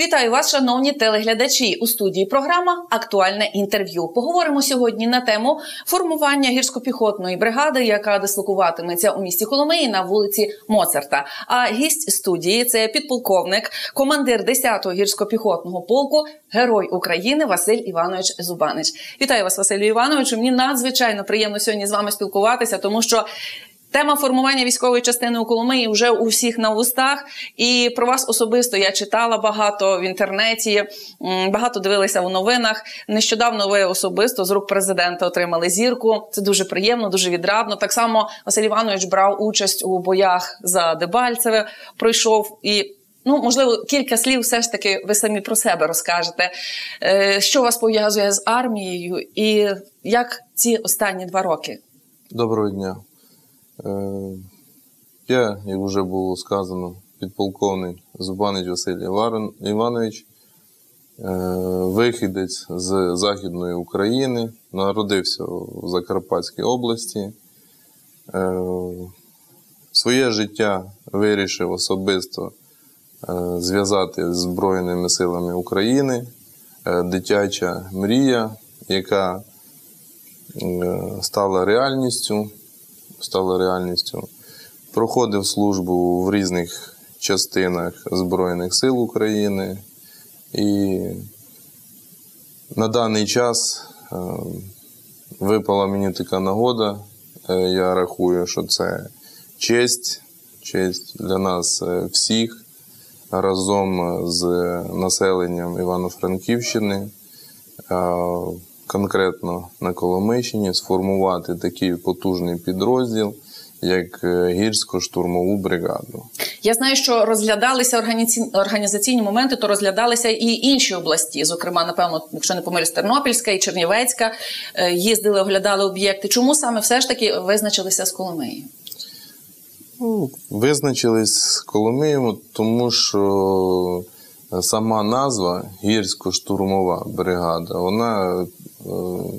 Вітаю вас, шановні телеглядачі. У студії програма Актуальне інтерв'ю. Поговоримо сьогодні на тему формування гірсько-піхотної бригади, яка дислокуватиметься у місті Коломиї на вулиці Моцарта. А гість студії це підполковник, командир 10-го гірсько-піхотного полку, герой України Василь Іванович Зубанич. Вітаю вас, Василю Івановичу. Мені надзвичайно приємно сьогодні з вами спілкуватися, тому що Тема формування військової частини у Коломиї вже у всіх на вустах. І про вас особисто я читала багато в інтернеті, багато дивилися у новинах. Нещодавно ви особисто з рук президента отримали зірку. Це дуже приємно, дуже відрадно. Так само Василь Іванович брав участь у боях за Дебальцеве, пройшов і. Ну, можливо, кілька слів все ж таки ви самі про себе розкажете. Е, що вас пов'язує з армією, і як ці останні два роки? Доброго дня. Е, я, як вже було сказано, підполковник Зубанич Василь Іванович, е, вихідець з Західної України, народився в Закарпатській області. Е, своє життя вирішив особисто зв'язати з Збройними силами України, дитяча мрія, яка стала реальністю стало реальністю. Проходив службу в різних частинах Збройних сил України. І на даний час е, випала мені така нагода. Е, я рахую, що це честь, честь для нас е, всіх разом з населенням Івано-Франківщини конкретно на Коломийщині сформувати такий потужний підрозділ. Як е, гірсько-штурмову бригаду, я знаю, що розглядалися організаційні моменти, то розглядалися і інші області. Зокрема, напевно, якщо не помилюсь, Тернопільська і Чернівецька е, їздили, оглядали об'єкти. Чому саме все ж таки визначилися з Коломиєю? Ну, Визначились з Коломиєю, тому що сама назва гірсько-штурмова бригада, вона е,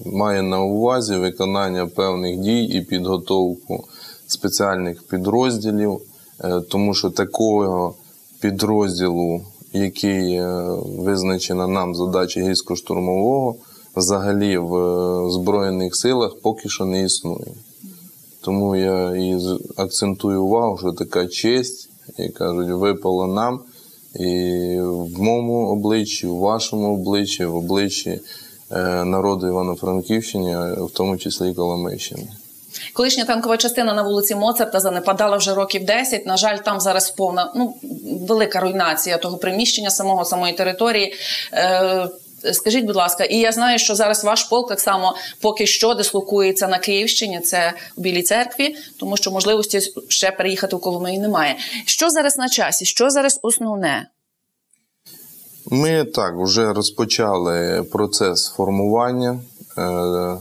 має на увазі виконання певних дій і підготовку спеціальних підрозділів, е, тому що такого підрозділу, який е, визначена нам задача гірсько-штурмового, взагалі в Збройних силах поки що не існує. Тому я і акцентую увагу, що така честь, як кажуть, випала нам. І в моєму обличчі, в вашому обличчі, в обличчі е, народу Івано-Франківщини, в тому числі і Коломийщини. Колишня танкова частина на вулиці Моцарта занепадала вже років 10. На жаль, там зараз повна ну велика руйнація того приміщення самого самої території. Е, Скажіть, будь ласка, і я знаю, що зараз ваш полк так само поки що дислокується на Київщині, це в Білій церкві, тому що можливості ще переїхати в Коломиї немає. Що зараз на часі? Що зараз основне? Ми так вже розпочали процес формування. Е,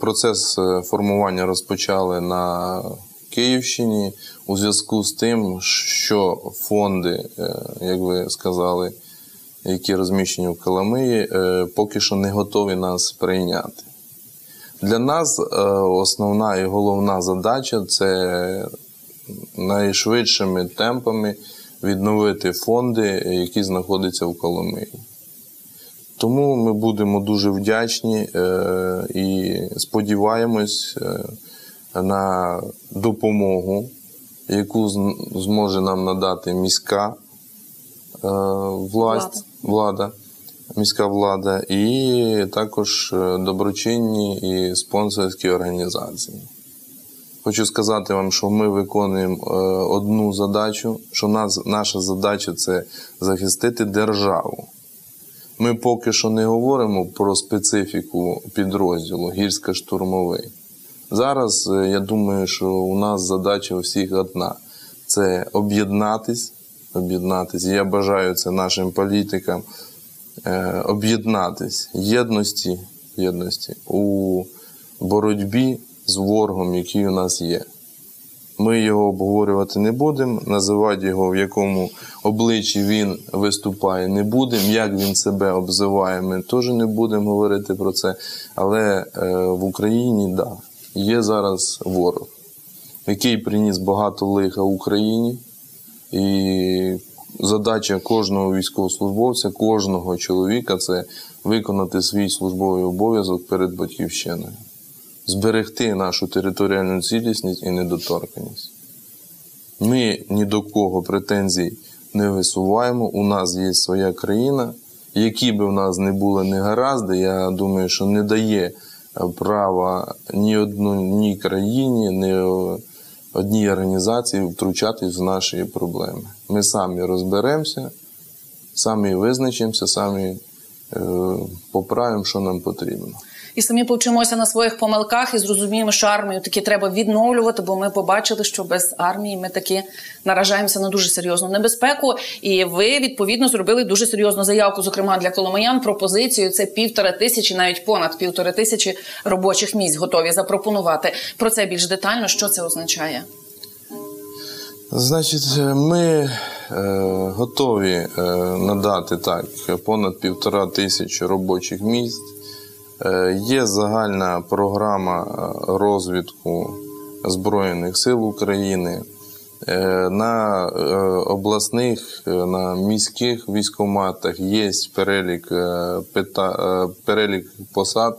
процес формування розпочали на Київщині у зв'язку з тим, що фонди, е, як ви сказали, які розміщені в Коломиї, е, поки що не готові нас прийняти. Для нас е, основна і головна задача це найшвидшими темпами відновити фонди, які знаходяться в Коломиї. Тому ми будемо дуже вдячні е, і сподіваємось на допомогу, яку зможе нам надати міська власть влада, міська влада, і також е, доброчинні і спонсорські організації. Хочу сказати вам, що ми виконуємо е, одну задачу, що нас, наша задача це захистити державу. Ми поки що не говоримо про специфіку підрозділу гірсько-штурмовий. Зараз е, я думаю, що у нас задача у всіх одна це об'єднатись об'єднатися. Я бажаю це нашим політикам е, об'єднатись єдності, єдності у боротьбі з ворогом, який у нас є. Ми його обговорювати не будемо, називати його, в якому обличчі він виступає, не будемо. Як він себе обзиває, ми теж не будемо говорити про це. Але е, в Україні да, є зараз ворог. який приніс багато лиха Україні. І задача кожного військовослужбовця, кожного чоловіка це виконати свій службовий обов'язок перед батьківщиною, зберегти нашу територіальну цілісність і недоторканість. Ми ні до кого претензій не висуваємо. У нас є своя країна. Які би в нас не були негаразди, я думаю, що не дає права ні одній країні, ні одній організації втручатись в наші проблеми. Ми самі розберемося, самі визначимося, самі е, поправимо, що нам потрібно і самі повчимося на своїх помилках і зрозуміємо, що армію таки треба відновлювати, бо ми побачили, що без армії ми таки наражаємося на дуже серйозну небезпеку. І ви відповідно зробили дуже серйозну заявку, зокрема для Коломиян, пропозицію це півтора тисячі, навіть понад півтори тисячі робочих місць готові запропонувати. Про це більш детально, що це означає. Значить, ми е, готові е, надати так понад півтора тисячі робочих місць. Е, є загальна програма е, розвитку Збройних сил України. Е, на обласних, на міських військоматах є перелік перелік посад,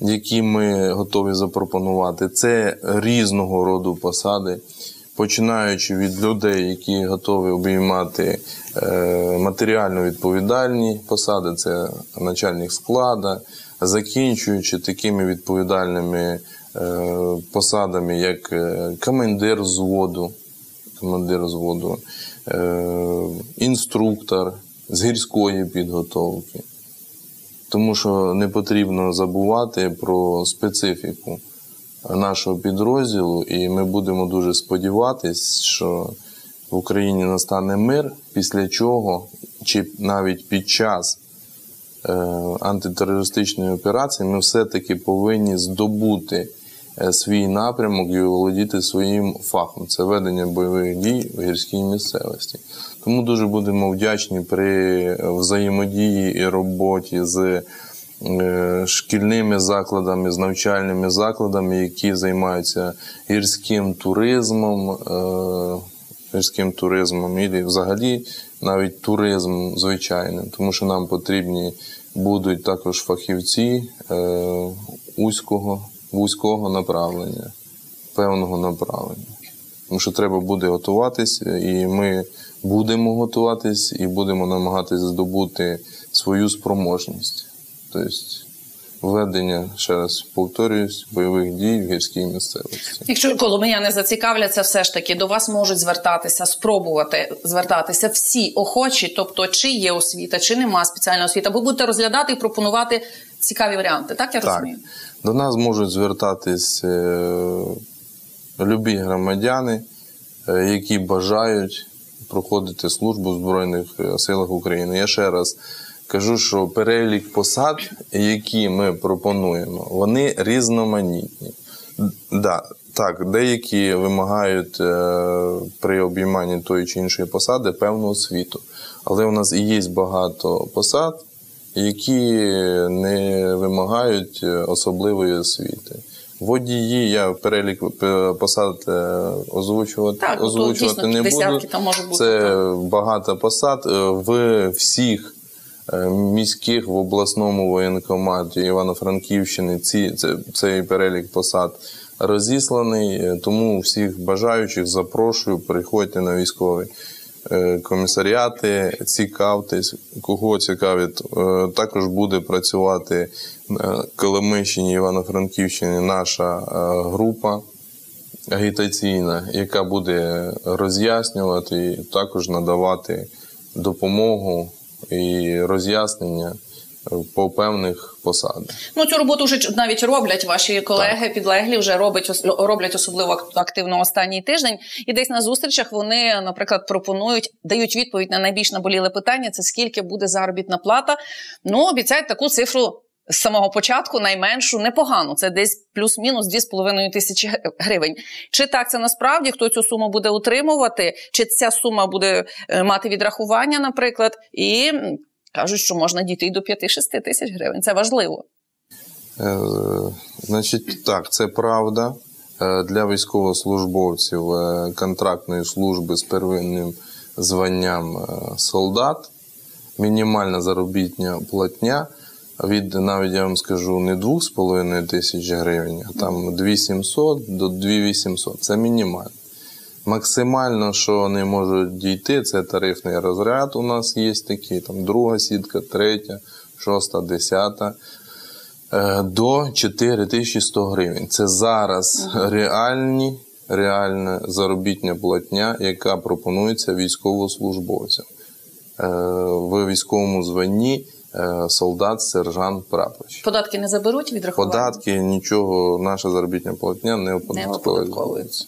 які ми готові запропонувати. Це різного роду посади, починаючи від людей, які готові обіймати матеріально відповідальні посади, це начальник склада закінчуючи такими відповідальними е, посадами, як е, командир взводу, командир взводу, е, інструктор з гірської підготовки. Тому що не потрібно забувати про специфіку нашого підрозділу, і ми будемо дуже сподіватися, що в Україні настане мир, після чого, чи навіть під час Е, антитерористичної операції, ми все-таки повинні здобути е, свій напрямок і володіти своїм фахом. Це ведення бойових дій в гірській місцевості. Тому дуже будемо вдячні при взаємодії і роботі з. Е, шкільними закладами, з навчальними закладами, які займаються гірським туризмом, гірським туризмом, і взагалі навіть туризм звичайним, тому що нам потрібні будуть також фахівці е, вузького, вузького направлення, певного направлення. Тому що треба буде готуватись, і ми будемо готуватись і будемо намагатися здобути свою спроможність. Тобто Введення, ще раз повторююсь, бойових дій в гірській місцевості. Якщо коломияни зацікавляться, все ж таки до вас можуть звертатися, спробувати звертатися всі охочі, тобто чи є освіта, чи нема спеціальної освіти, або будете розглядати і пропонувати цікаві варіанти. Так я так. розумію? До нас можуть звертатись е, любі громадяни, е, які бажають проходити службу в Збройних е, силах України. Я ще раз Кажу, що перелік посад, які ми пропонуємо, вони різноманітні. Да, Так, деякі вимагають е, при обійманні тої чи іншої посади певну освіту. Але у нас і є багато посад, які не вимагають е, особливої освіти. Водії, я перелік е, посад озвучувати так, озвучувати дійсно, не буду. Там може бути, Це так. багато посад в всіх міських в обласному воєнкоматі Івано-Франківщини ці це, цей перелік посад розісланий. Е, тому всіх бажаючих запрошую, приходьте на військові е, комісаріати, цікавтесь, кого цікавить. Також буде працювати на Коломищині Івано-Франківщині наша група. Агітаційна, яка буде роз'яснювати також надавати допомогу і роз'яснення по певних посадах. Ну цю роботу вже навіть роблять ваші колеги, так. підлеглі вже робить роблять особливо активно останній тиждень. І десь на зустрічах вони, наприклад, пропонують, дають відповідь на найбільш наболіле питання: це скільки буде заробітна плата. Ну обіцяють таку цифру з самого початку найменшу непогану. Це десь плюс-мінус 2,5 тисячі гривень. Чи так це насправді хто цю суму буде утримувати, чи ця сума буде е, мати відрахування, наприклад, і кажуть, що можна дійти і до 5-6 тисяч гривень. Це важливо. Е, значить, так, це правда. е, для військовослужбовців е, контрактної служби з первинним званням солдат мінімальна заробітня платня від навіть я вам скажу не 2,5 тисяч гривень, а там 2700 до 2800. Це мінімально. Максимально, що вони можуть дійти, це тарифний розряд. У нас є такі, там друга сітка, третя, шоста, десята. е, До 4100 гривень. Це зараз реальні, реальна заробітня платня, яка пропонується військовослужбовцям. Е, В військовому званні солдат, сержант, прапорщик. Податки не заберуть від рахування? Податки, нічого, наша заробітня платня не оподатковується. оподатковується.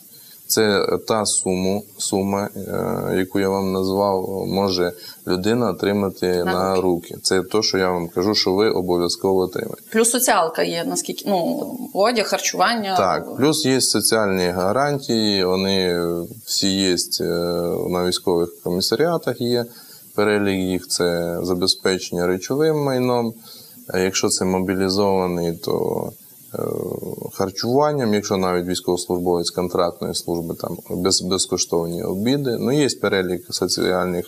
Це та сума, сума, е, яку я вам назвав, може людина отримати на, На руки. Це те, що я вам кажу, що ви обов'язково отримаєте. Плюс соціалка є, наскільки ну, одяг, харчування. Так, плюс є соціальні гарантії, вони всі є е, на військових комісаріатах. Є перелік їх це забезпечення речовим майном. Якщо це мобілізований, то е, харчуванням, якщо навіть військовослужбовець контрактної служби, там без, безкоштовні обіди. Ну, є перелік соціальних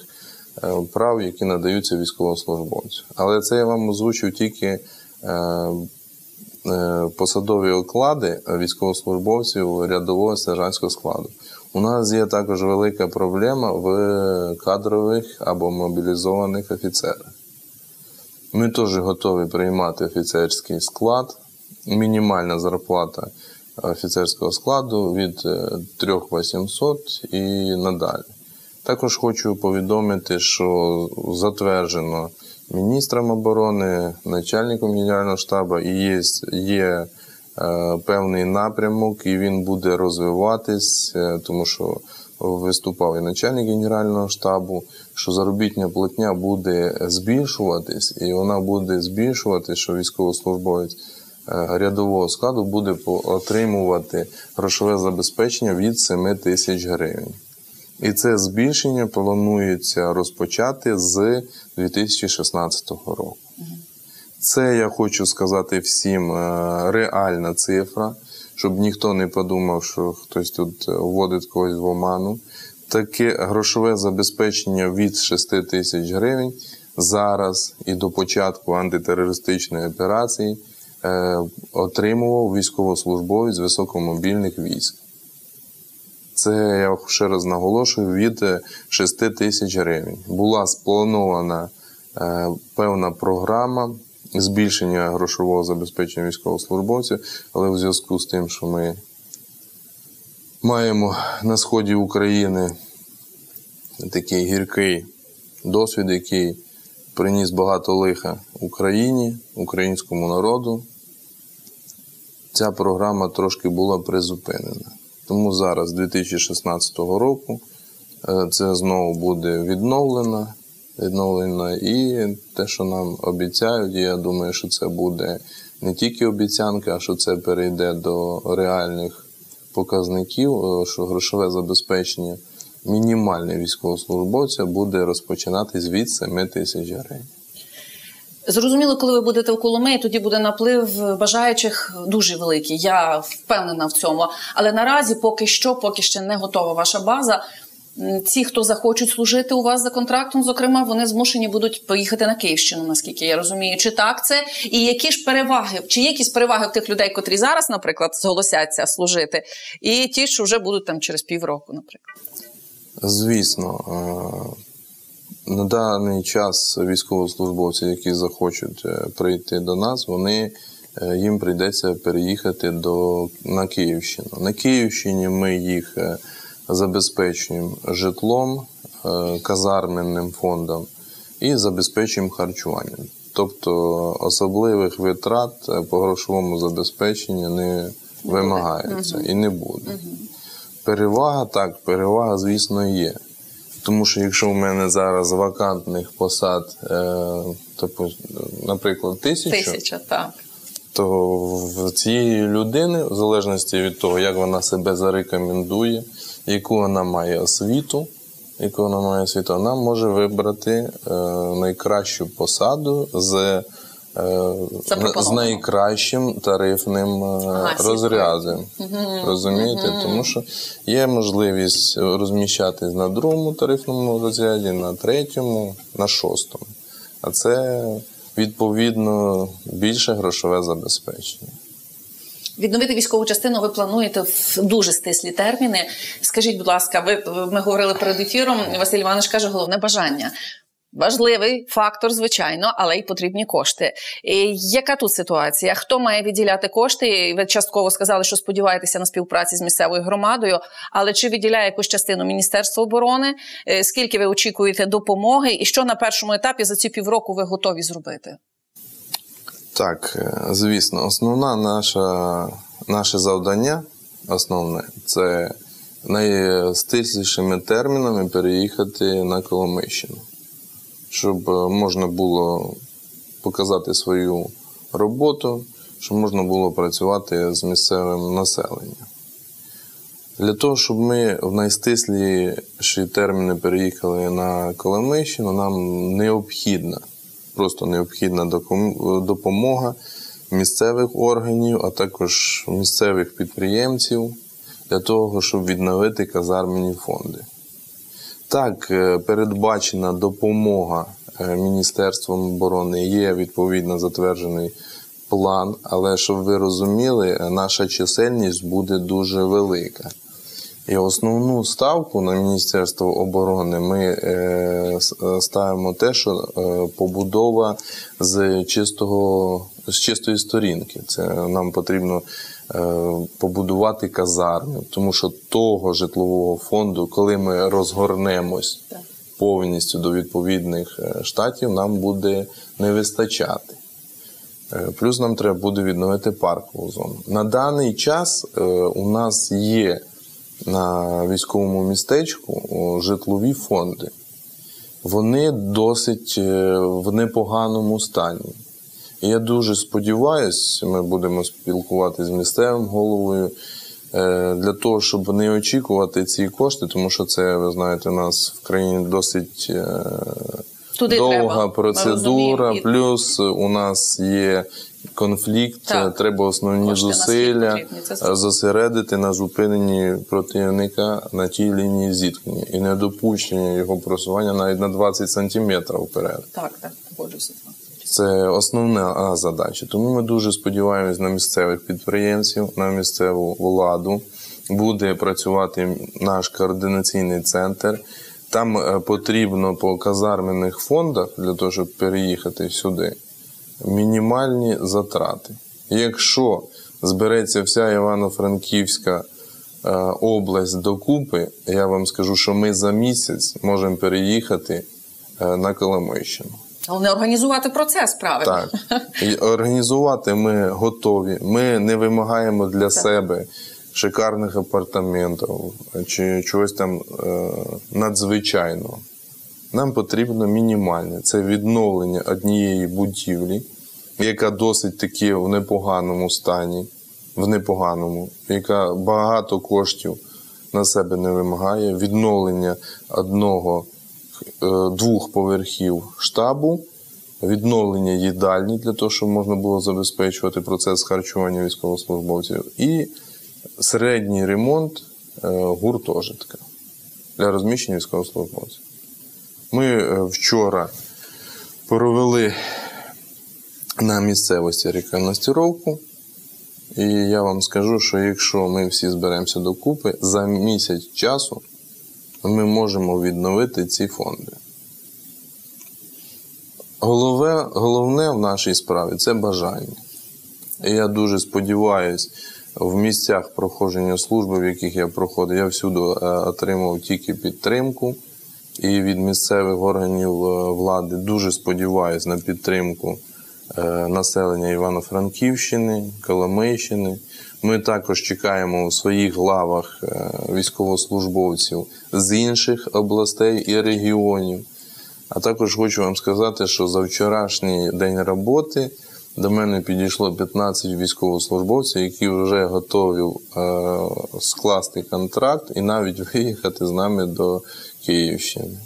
е, прав, які надаються військовослужбовцю. Але це я вам озвучив тільки. е, посадові оклади військовослужбовців рядового сержантського складу. У нас є також велика проблема в кадрових або мобілізованих офіцерах. Ми теж готові приймати офіцерський склад. Мінімальна зарплата офіцерського складу від е, 3800 і надалі. Також хочу повідомити, що затверджено міністром оборони, начальником Генерального штабу і є, є е, певний напрямок, і він буде розвиватись, е, тому що виступав і начальник Генерального штабу, що заробітня платня буде збільшуватись, і вона буде збільшуватись, що військовослужбовець е, рядового складу буде отримувати грошове забезпечення від 7 тисяч гривень. І це збільшення планується розпочати з 2016 року. Це я хочу сказати всім е, реальна цифра, щоб ніхто не подумав, що хтось тут вводить когось в оману. Таке грошове забезпечення від 6 тисяч гривень зараз і до початку антитерористичної операції е, отримував військовослужбовець високомобільних військ. Це я ще раз наголошую від е, 6 тисяч гривень. Була спланована е, певна програма збільшення грошового забезпечення військовослужбовців, але в зв'язку з тим, що ми маємо на сході України такий гіркий досвід, який приніс багато лиха Україні, українському народу, ця програма трошки була призупинена. Тому зараз, 2016 року, е, це знову буде відновлено, відновлено. І те, що нам обіцяють, я думаю, що це буде не тільки обіцянка, а що це перейде до реальних показників, е, що грошове забезпечення мінімальне військовослужбовця буде розпочинатись від 7 тисяч гривень. Зрозуміло, коли ви будете в Коломиї, тоді буде наплив бажаючих дуже великий. Я впевнена в цьому. Але наразі, поки що, поки ще не готова ваша база. Ті, хто захочуть служити у вас за контрактом, зокрема, вони змушені будуть поїхати на Київщину, наскільки я розумію. Чи так це? І які ж переваги? Чи якісь переваги в тих людей, котрі зараз, наприклад, зголосяться служити, і ті, що вже будуть там через півроку, наприклад? Звісно, е, на даний час військовослужбовці, які захочуть е, прийти до нас, вони е, їм прийдеться переїхати до, на Київщину. На Київщині ми їх забезпечуємо житлом, е, казарменним фондом і забезпечуємо харчуванням. Тобто особливих витрат е, по грошовому забезпеченню не вимагається і не буде. Перевага так, перевага, звісно, є. Тому що якщо в мене зараз вакантних посад, тобто, наприклад, тисячу, Тисяча, так. то в цієї людини, в залежності від того, як вона себе зарекомендує, яку вона має освіту, яку вона має освіту, вона може вибрати е, найкращу посаду з е, з найкращим тарифним е, Ага, розрядом. Розумієте? Тому що є можливість розміщатись на другому тарифному розряді, на третьому, на шостому. А це відповідно більше грошове забезпечення. Відновити військову частину ви плануєте в дуже стислі терміни. Скажіть, будь ласка, ви ми говорили перед ефіром. Василь Іванович каже, головне бажання. Важливий фактор, звичайно, але й потрібні кошти. І яка тут ситуація? Хто має відділяти кошти? Ви частково сказали, що сподіваєтеся на співпраці з місцевою громадою, але чи виділяє якусь частину Міністерство оборони? Е, Скільки ви очікуєте допомоги, і що на першому етапі за ці півроку ви готові зробити? Так, е, звісно, основна наша, наше завдання, основне, це найстислішими термінами переїхати на Коломийщину, щоб е, можна було показати свою роботу, щоб можна було працювати з місцевим населенням. Для того, щоб ми в найстисліші терміни переїхали на Коломийщину, нам необхідна, просто необхідна допомога місцевих органів, а також місцевих підприємців для того, щоб відновити казармені фонди. Так, е, передбачена допомога е, Міністерством оборони, є відповідно затверджений план, але щоб ви розуміли, е, наша чисельність буде дуже велика. І основну ставку на Міністерство оборони ми е, е, ставимо те, що е, побудова з чистого з чистої сторінки. Це нам потрібно побудувати казарми, тому що того житлового фонду, коли ми розгорнемось повністю до відповідних штатів, нам буде не вистачати. Плюс нам треба буде відновити паркову зону. На даний час у нас є на військовому містечку житлові фонди. Вони досить е, в непоганому стані. І я дуже сподіваюся, ми будемо спілкуватися з місцевим головою е, для того, щоб не очікувати ці кошти, тому що це, ви знаєте, у нас в країні досить е, Туди довга треба. Процедура, плюс у нас є конфлікт, Так. треба основні Кошти зусилля зрозуміло. зосередити на зупиненні противника на тій лінії зіткнення і недопущення його просування навіть на 20 сантиметрів вперед. Так, так, погоджуюся. Це основна задача. Тому ми дуже сподіваємось на місцевих підприємців, на місцеву владу. Буде працювати наш координаційний центр. Там е, потрібно по казармених фондах для того, щоб переїхати сюди, мінімальні затрати. Якщо збереться вся Івано-Франківська е, область докупи, я вам скажу, що ми за місяць можемо переїхати е, на Коломийщину. Головне організувати процес правильно. Так. І організувати ми готові. Ми не вимагаємо для себе шикарних апартаментів чи чогось там е, надзвичайного. Нам потрібно мінімальне. Це відновлення однієї будівлі, яка досить таки в непоганому стані, в непоганому, яка багато коштів на себе не вимагає. Відновлення одного е, двох поверхів штабу, відновлення їдальні для того, щоб можна було забезпечувати процес харчування військовослужбовців, і середній ремонт е, гуртожитка для розміщення військовослужбовців. Ми е, вчора провели на місцевості рекогностировку. І я вам скажу, що якщо ми всі зберемося докупи, за місяць часу ми можемо відновити ці фонди. Голове, головне в нашій справі це бажання. І я дуже сподіваюся, в місцях проходження служби, в яких я проходив, я всюди е, отримав тільки підтримку. І від місцевих органів е, влади дуже сподіваюся на підтримку е, населення Івано-Франківщини, Коломийщини. Ми також чекаємо у своїх главах е, військовослужбовців з інших областей і регіонів. А також хочу вам сказати, що за вчорашній день роботи до мене підійшло 15 військовослужбовців, які вже готові скласти контракт і навіть виїхати з нами до Київщини.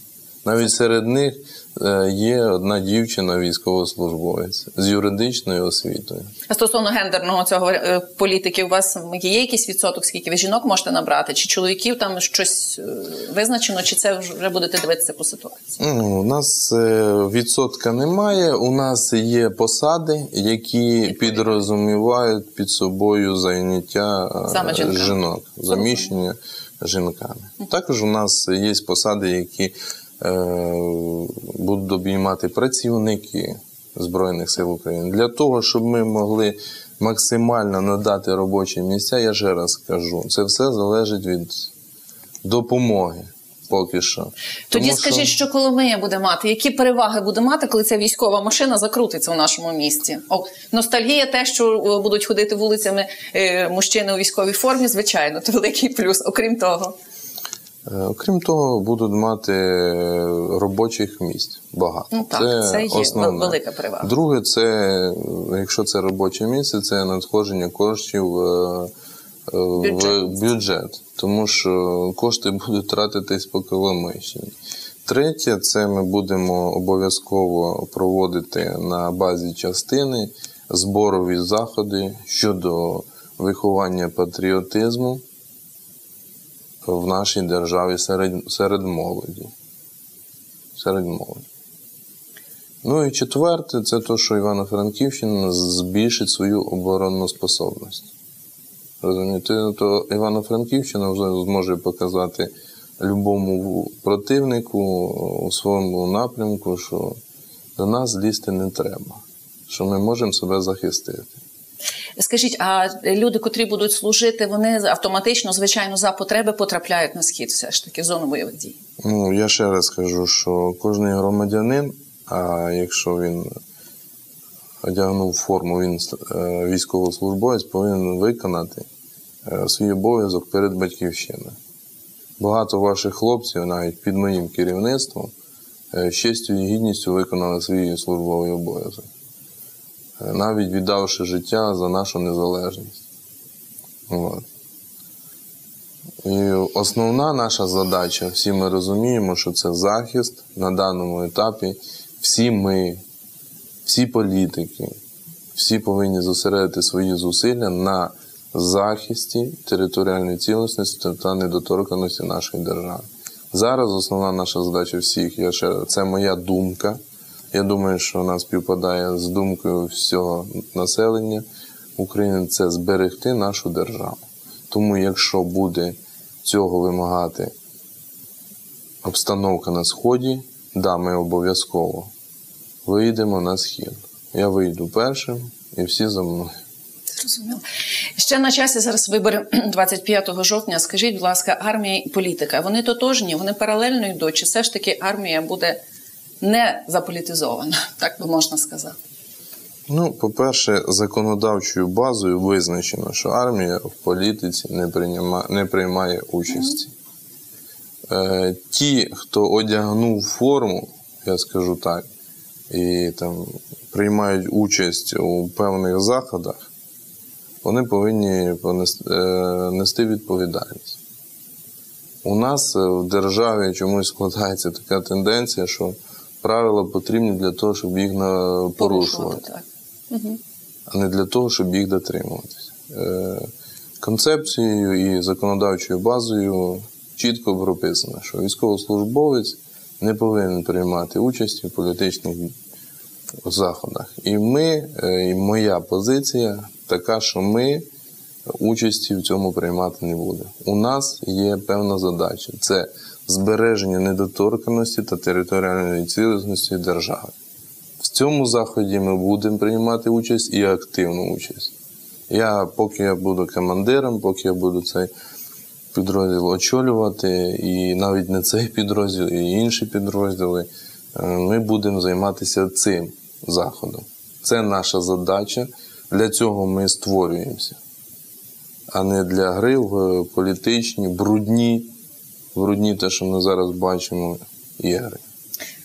Навіть серед них е, є одна дівчина військовослужбовець з юридичною освітою. А стосовно гендерного цього е, політики, у вас є якийсь відсоток, скільки ви жінок можете набрати? Чи чоловіків там щось е, визначено, чи це вже будете дивитися по ситуації? Ну, у нас відсотка немає. У нас є посади, які підрозумівають під собою зайняття Саме жінок, заміщення жінками. Також у нас є посади, які е, будуть обіймати працівники Збройних сил України. Для того, щоб ми могли максимально надати робочі місця, я ще раз кажу, це все залежить від допомоги. Поки що. Тоді Тому скажіть, що Коломия буде мати, які переваги буде мати, коли ця військова машина закрутиться у нашому місті? О, ностальгія, те, що е, будуть ходити вулицями е, мужчини у військовій формі, звичайно, це великий плюс. Окрім того, Е, Окрім того, будуть мати е, робочих місць багато. Ну так, це є основне. велика перевага. Друге, це якщо це робоче місце, це надходження коштів. В бюджет, тому що кошти будуть тратитись по Коломийщині. Третє, це ми будемо обов'язково проводити на базі частини зборові заходи щодо виховання патріотизму в нашій державі серед, серед молоді. Серед молоді. Ну і четверте, це те, що Івано-Франківщина збільшить свою оборонну способність. Розумієте, то Івано-Франківщина вже зможе показати любому противнику у своєму напрямку, що до нас лізти не треба, що ми можемо себе захистити. скажіть, а люди, котрі будуть служити, вони автоматично, звичайно, за потреби потрапляють на схід, все ж таки, в зону бойових дій. Ну, я ще раз кажу, що кожен громадянин, а якщо він одягнув форму, він е, військовослужбовець, повинен виконати свій обов'язок перед батьківщиною. Багато ваших хлопців, навіть під моїм керівництвом, е, з честю і гідністю виконали свій службовий обов'язок, Е, навіть віддавши життя за нашу незалежність. От. І основна наша задача, всі ми розуміємо, що це захист на даному етапі. Всі ми, всі політики, всі повинні зосередити свої зусилля на захисті територіальної цілісності та недоторканості нашої держави. Зараз основна наша задача всіх, я ще, це моя думка. Я думаю, що вона співпадає з думкою всього населення України це зберегти нашу державу. Тому, якщо буде цього вимагати обстановка на сході, да, ми обов'язково вийдемо на схід. Я вийду першим і всі за мною. Зрозуміло. Ще на часі зараз вибори 25 жовтня. Скажіть, будь ласка, армія і політика. Вони тотожні, вони паралельно йдуть, чи все ж таки армія буде не заполітизована, так би можна сказати. Ну, по-перше, законодавчою базою визначено, що армія в політиці не, прийма, не приймає участі. Е, ті, хто одягнув форму, я скажу так, і там приймають участь у певних заходах, вони повинні е, нести відповідальність. У нас е, в державі чомусь складається така тенденція, що правила потрібні для того, щоб їх порушувати так. Угу. а не для того, щоб їх дотримуватися. Е, Концепцією і законодавчою базою чітко прописано, що військовослужбовець не повинен приймати участь у політичних заходах. І ми, і моя позиція така, що ми участі в цьому приймати не будемо. У нас є певна задача це збереження недоторканості та територіальної цілісності держави. В цьому заході ми будемо приймати участь і активну участь. Я, поки я буду командиром, поки я буду цей підрозділ очолювати, і навіть не цей підрозділ, і інші підрозділи, е, ми будемо займатися цим заходом. Це наша задача. Для цього ми створюємося, а не для гри в е, політичні, брудні, брудні, те, що ми зараз бачимо, ігри.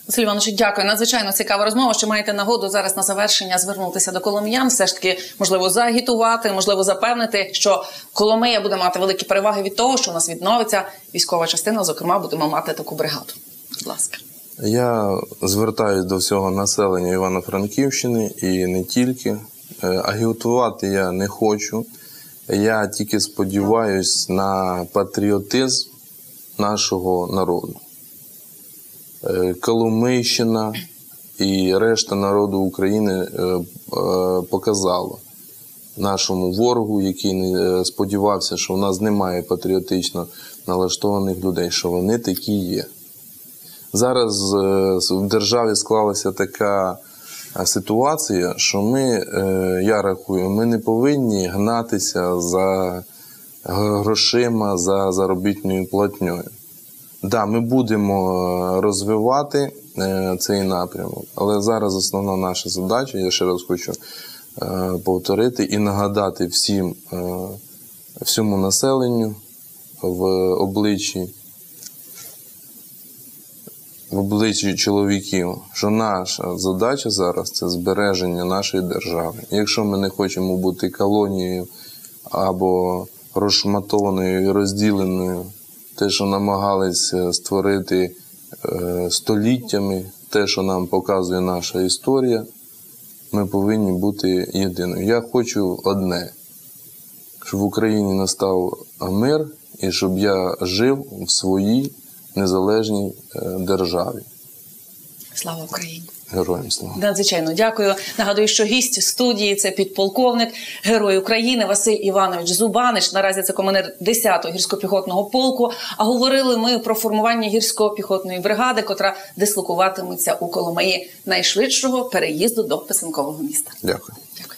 Василь Іванович, дякую. Надзвичайно цікава розмова. Що маєте нагоду зараз на завершення звернутися до коломиян, все ж таки можливо загітувати, можливо, запевнити, що Коломия буде мати великі переваги від того, що у нас відновиться військова частина. Зокрема, будемо мати таку бригаду. Будь ласка. Я звертаюсь до всього населення Івано-Франківщини і не тільки. Е, Агітувати я не хочу. Я тільки сподіваюся на патріотизм нашого народу. Е, Коломийщина і решта народу України е, е, нашому ворогу, який не сподівався, що в нас немає патріотично налаштованих людей, що вони такі є. Зараз в державі склалася така ситуація, що ми, е, я рахую, ми не повинні гнатися за грошима, за заробітною платньою. Да, ми будемо е, розвивати е, цей напрямок, але зараз основна наша задача, я ще раз хочу повторити і нагадати всім, всьому населенню в обличчі в обличчі чоловіків, що наша задача зараз це збереження нашої держави. Якщо ми не хочемо бути колонією або розшматованою і розділеною, те, що намагалися створити е, століттями, те, що нам показує наша історія, ми повинні бути єдиною. Я хочу одне, щоб в Україні настав мир і щоб я жив в своїй незалежній е, державі. Слава Україні! Героям слава. Надзвичайно дякую. Нагадую, що гість студії це підполковник, герой України Василь Іванович Зубанич. Наразі це командир 10-го гірсько-піхотного полку. А говорили ми про формування гірсько-піхотної бригади, котра дислокуватиметься у Коломиї найшвидшого переїзду до писанкового міста. Дякую. Дякую.